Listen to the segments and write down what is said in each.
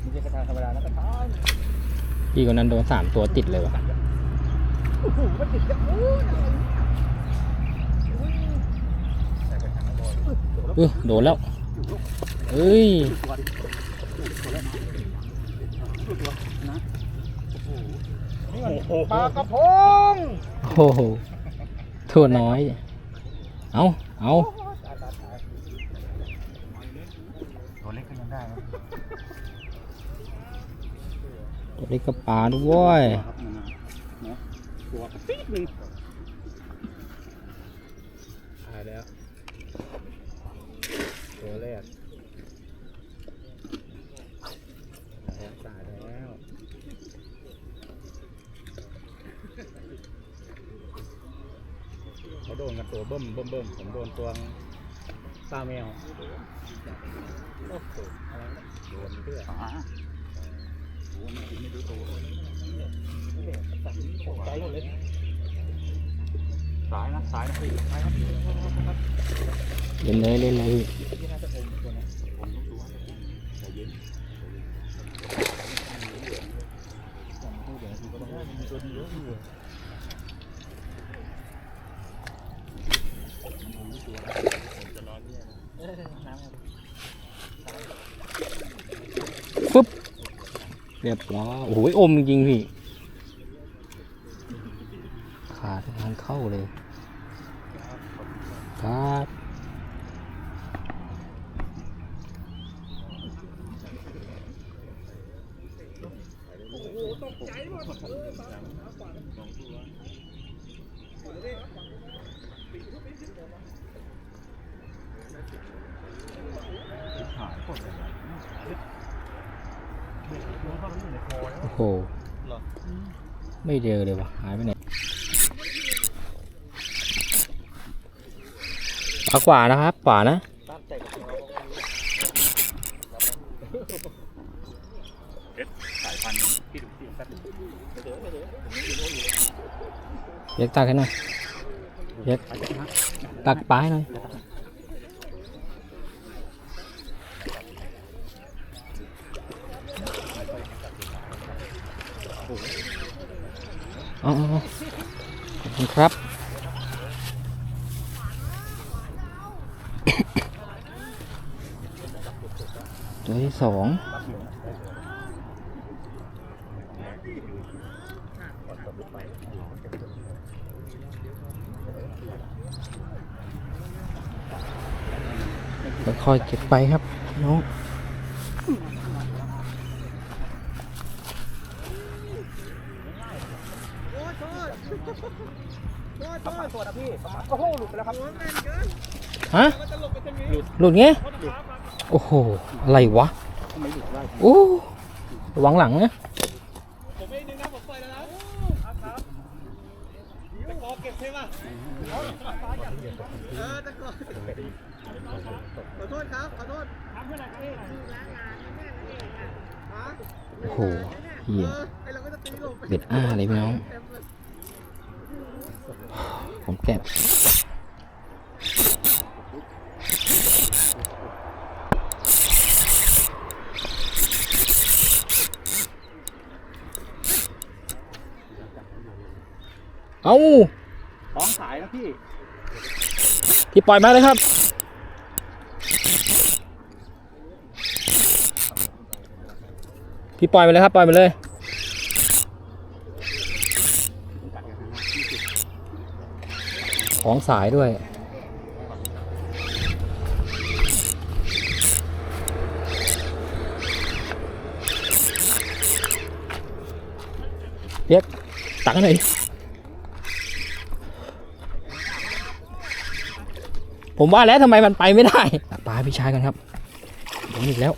ไม่ใช่กระทางธรรมดานะกระทางพี่คนนั้นโดนสามตัวติดเลยว่ะโอ้โหมันติดกันโอ้ยอะไรเนี่ยอุ้ยแต่กระทางบอลเออโดนแล้วเอ้ยตัวดิตัวแรกตัวตัวนะโอ้โหนี่มันปลากระพงโอ้โหตัวน้อย เอาเอา ตัวเล็กก็ยังได้นะ ตัวเล็กก็ปลาด้วยครับนะนะตัวกระติ๊ดหนึ่งตายแล้ว ตัวแรกตายแล้วเขาโดนกันตัวเบิ่มเบิ่มเบิ่มผมโดนตัวตาแมวโอ้โหอะไรนะโดนเพื่อ โอ้มันกินไม่รู้ตัวใจหมดเลยสายนะสายนะพี่สายครับเล่นเลยเล่นเลยพี่น่าจะอมตัวนะผมรู้ตัวใจเย็นอย่างพูดอย่างที่ก็ต้องมีตัวดีเยอะอยู่ ปึ๊บ เรียบร้อยโอ้โหอมจริงๆพี่ ขาดทางเข้าเลย ครับ หายหมดเลย โอ้โหไม่เจอเลยวะหายไปไหนปลาขวานะครับขวานะตั้งใจกับเราสายพันธุ์ที่ดูที่แป๊บนึงเดี๋ยวเดี๋ยวเรียกตักให้หน่อยเรียกตักปลาให้หน่อย อ๋อขอบคุณครับ ตัวที่สองค่อยๆเก็บไปครับน้อง ประมาณตัวนะพี่โอ้โหหลุดไปแล้วครับฮะหลุดไงโอ้โห อะไรวะโอ้ระวังหลังนะผมเองนึงนะผมปล่อยแล้วนะครับตะกอเก็บใช่ป่ะเออตะกอขอโทษครับขอโทษทำเพื่ออะไรครับฮะโอ้โหเหี้ยเออไอเราก็จะตีลงไปเบ็ดอ้าเลยพี่น้อง เต็มเลยผมแกะเอาสองสายนะพี่ พี่ปล่อยมาเลยครับ พี่ปล่อยไปเลยครับ ปล่อยไปเลย ของสายด้วย เรียกตักให้หน่อยดิผมว่าแล้วทำไมมันไปไม่ได้ปลาพี่ชายกันครับโดนอีกแล้ว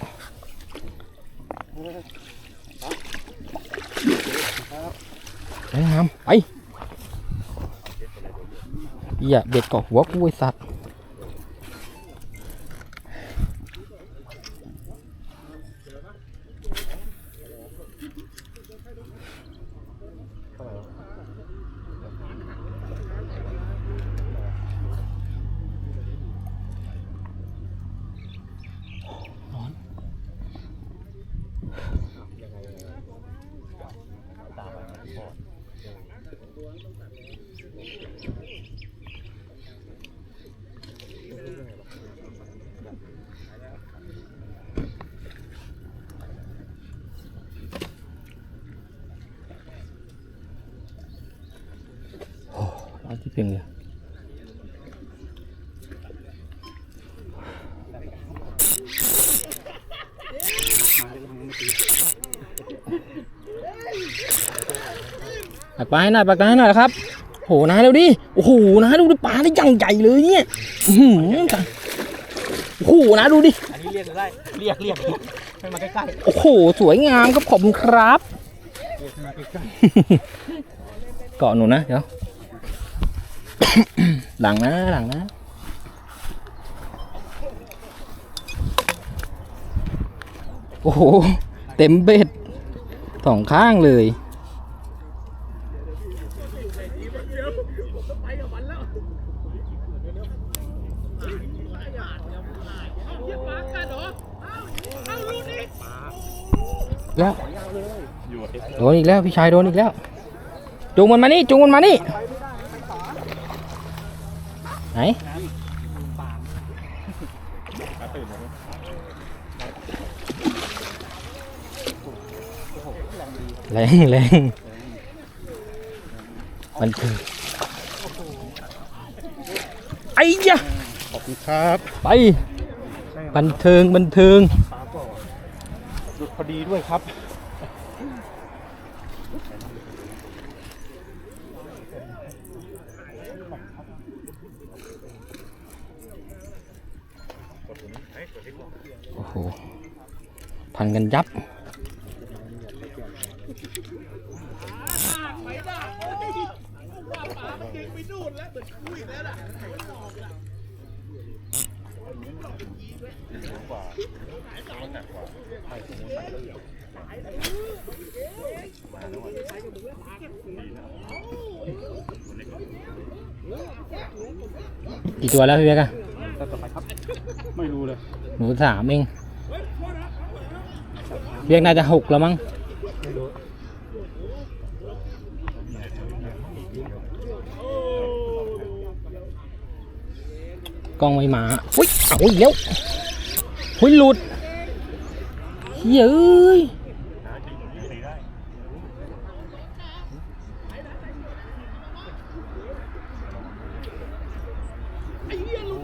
ไปงามไป อย่าเบ็ดเกาะหัวกูไอสัตว์ ถึงเลยปักปลาให้หน่อยปักปลาให้หน่อยครับโหนะเร็วดิโอ้โหนะดูดิปลาได้ยังใหญ่เลยเนี่ยอื้อหือจ้ะโอ้โหนะดูดิอันนี้เรียกได้เรียกเรียกให้มาใกล้โอ้โหสวยงามครับขอบคุณครับ ๆเรียกให้มาใกล้เกาะหนูนะเดี๋ยว หลังนะหลังนะโอ้โห เต็มเบ็ดสองข้างเลยแล้วโดนอีกแล้ว พี่ชายโดนอีกแล้วจูงมันมานี่จูงมันมานี่ ไหนแรงแรงมันคือไอ้ยะๆขอบคุณครับ ไป บันเทิงบันเทิงปลาก็หลุดพอดีด้วยครับ หพันกันยับ กี่ตัวแล้วพี่เบกอะต่อไปครับไม่รู้เลย หนูสามเอง เรียกน่าจะหกแล้วมั้งกล้องไม่มาอุ้ยเอาอีกแล้วอุ้ยหลุดเฮ้ยเอ้เหี้ยลุด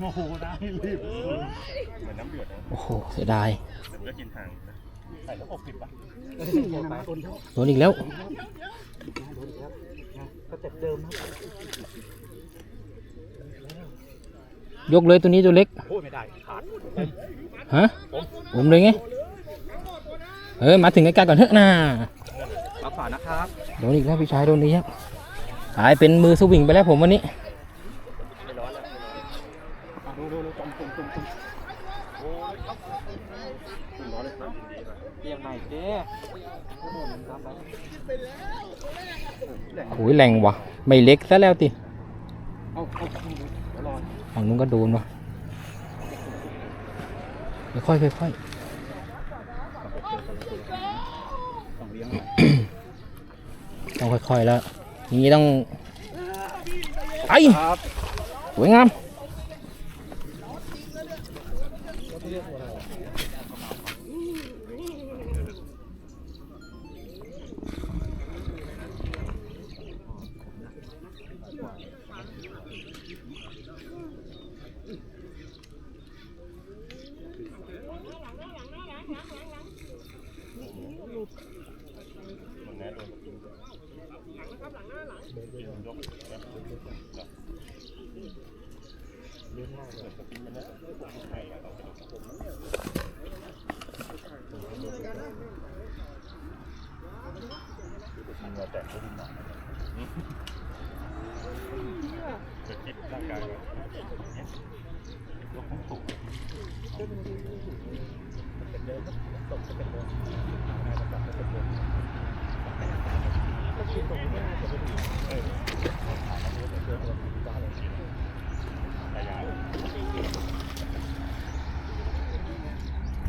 โอ้โหเสียดายใส่แล้วอกปิดปะโดนอีกแล้วก็เจ็บเดิมนะยกเลยตัวนี้ตัวเล็กโอ้ยไม่ได้ขาดฮะผมเลยไงเออมาถึงใกล้ๆก่อนเถอะนะมาฝานะครับโดนอีกแล้วพี่ชายโดนอีกแล้วกลายเป็นมือสวิงไปแล้วผมวันนี้ไม่ร้อนแล้ว ดูดูดูตรงตรงตรงตรงโอ้ยครับร้อนเลยครับเตรียงใหม่เจ๊ข้างบนครับไปโอ้ยแรงว่ะ ไม่เล็กซะแล้วติเอาเอารอฝั่งนู้นก็โดนว่ะค่อยค่อยต้อยต้องค่อยๆแล้วนี้ต้องไปครับสวยงาม แต่ก็ดีหนะคิดร่างกายแบบนี้ยกของถูกเป็นเดิมตกจะเป็นเดิมได้ระดับจะเป็นเดิม Thank you.